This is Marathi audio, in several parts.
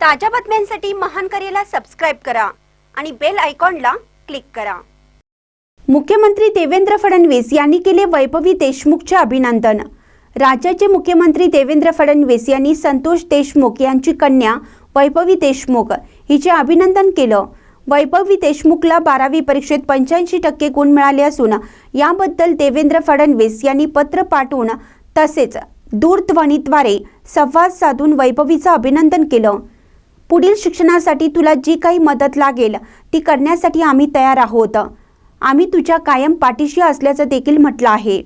ताज्या बातम्यांसाठी महान करेला सबस्क्राईब करा आणि बेल आयकॉनला क्लिक करा. मुख्यमंत्री देवेंद्र फडणवीस यांनी केले वैभवी देशमुखचे अभिनंदन. राज्याचे मुख्यमंत्री देवेंद्र फडणवीस यांनी संतोष देशमुख यांची कन्या वैभवी देशमुख हिचे अभिनंदन केलं. वैभवी देशमुखला बारावी परीक्षेत पंच्याऐंशी टक्के गुण मिळाले असून याबद्दल देवेंद्र फडणवीस यांनी पत्र पाठवून तसेच दूरध्वनीद्वारे संवाद साधून वैभवीचं अभिनंदन केलं. पुढील शिक्षणासाठी तुला जी काही मदत लागेल ती करण्यासाठी आम्ही तयार आहोत. आम्ही तुझ्या कायम पाठीशी असल्याचं देखील म्हटलं आहे.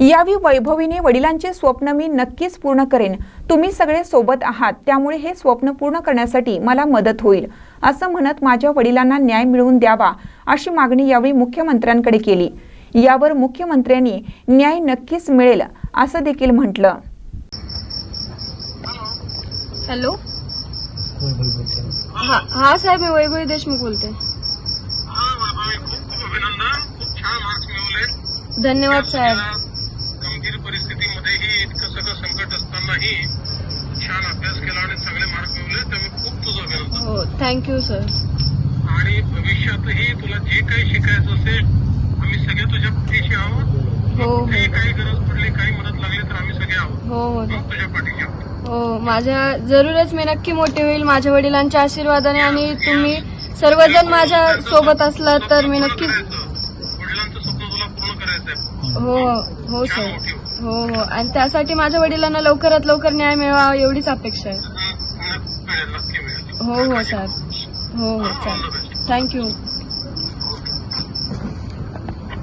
यावेळी वैभवीने वडिलांचे स्वप्न मी नक्कीच पूर्ण करेन. तुम्ही सगळे सोबत आहात त्यामुळे हे स्वप्न पूर्ण करण्यासाठी मला मदत होईल. असं म्हणत माझ्या वडिलांना न्याय मिळवून द्यावा अशी मागणी यावेळी मुख्यमंत्र्यांकडे केली. यावर मुख्यमंत्र्यांनी न्याय नक्कीच मिळेल असं देखील म्हटलं. हॅलो. वैभवी बोलते हा हा साहेब मी वैभवी देशमुख बोलते हा वैभवी खूप खूप अभिनंदन. खूप छान मार्क्स मिळवले. धन्यवाद साहेब. गंभीर परिस्थितीमध्येही इतकं सगळं संकट असतानाही छान अभ्यास केला आणि चांगले मार्क मिळवले. त्यामुळे खूप तुझं अभिनंदन. हो थँक्यू सर आणि भविष्यातही तुला जे काही शिकायचं असेल आम्ही सगळे तुझ्या पाठीशी आहोत. हो हो. कुठेही काही गरज पडली काही मदत लागली तर आम्ही सगळे आहोत. हो हो. मग तुझ्या पाठीशी आहोत. हो माझ्या जरूरच मी नक्की मोठी होईल माझ्या वडिलांच्या आशीर्वादाने आणि तुम्ही सर्वजण माझ्या सोबत असलात तर मी नक्कीच हो हो सर. हो हो. आणि त्यासाठी माझ्या वडिलांना लवकरात लवकर न्याय मिळावा एवढीच अपेक्षा आहे. हो हो सर. हो हो चालेल. थँक्यू